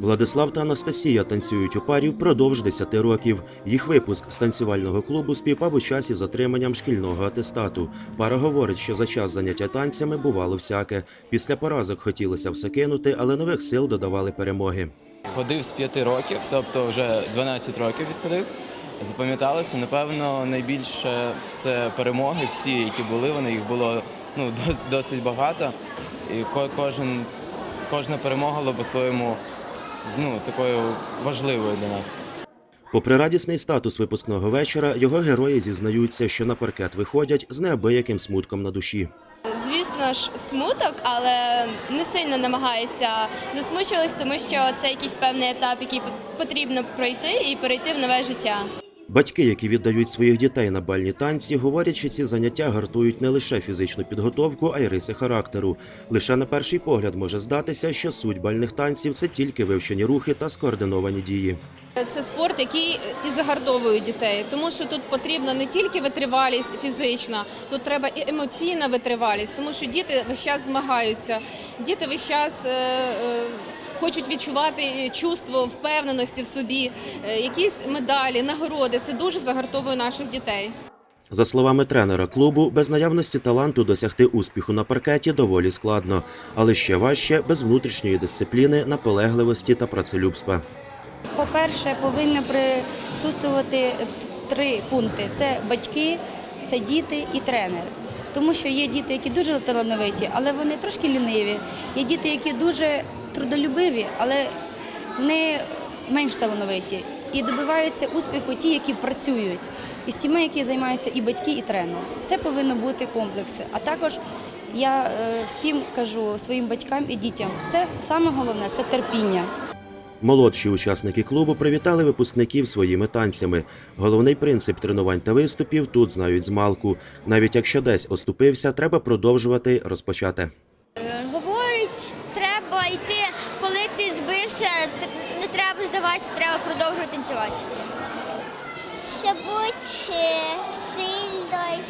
Владислав та Анастасія танцюють у парі впродовж 10 років. Їх випуск з танцювального клубу співпав у часі з отриманням шкільного атестату. Пара говорить, що за час заняття танцями бувало всяке. Після поразок хотілося все кинути, але нових сил додавали перемоги. Ходив з п'яти років, тобто вже 12 років відходив. Запам'яталося, напевно, найбільше це перемоги. Всі, які були, вони їх було ну, досить багато. І кожен, кожна перемога була по-своєму ну, такою важливою для нас. Попри радісний статус випускного вечора, його герої зізнаються, що на паркет виходять з неабияким смутком на душі. Звісно ж, смуток, але не сильно намагаюся засмучуватись, тому що це якийсь певний етап, який потрібно пройти і перейти в нове життя. Батьки, які віддають своїх дітей на бальні танці, говорять, що ці заняття гартують не лише фізичну підготовку, а й риси характеру. Лише на перший погляд може здатися, що суть бальних танців це тільки вивчені рухи та скоординовані дії. Це спорт, який і загартовує дітей, тому що тут потрібна не тільки витривалість фізична, тут треба і емоційна витривалість, тому що діти весь час змагаються, діти весь час е, е, хочуть відчувати чувство впевненості в собі, е, якісь медалі, нагороди. Це дуже загартовує наших дітей. За словами тренера клубу, без наявності таланту досягти успіху на паркеті доволі складно, але ще важче без внутрішньої дисципліни, наполегливості та працелюбства. По-перше, повинні присутствувати три пункти: це батьки, це діти і тренер. Тому що є діти, які дуже талановиті, але вони трошки ліниві. Є діти, які дуже трудолюбиві, але вони менш талановиті. І добиваються успіху ті, які працюють. І з тими, які займаються і батьки, і тренер. Все повинно бути комплекси. А також я е, всім кажу своїм батькам і дітям, це саме головне це терпіння. Молодші учасники клубу привітали випускників своїми танцями. Головний принцип тренувань та виступів тут знають з малку. Навіть якщо десь оступився, треба продовжувати розпочати. Говорить, треба йти, коли ти збився, не треба здаватися, треба продовжувати танцювати. Щоб бути сильною.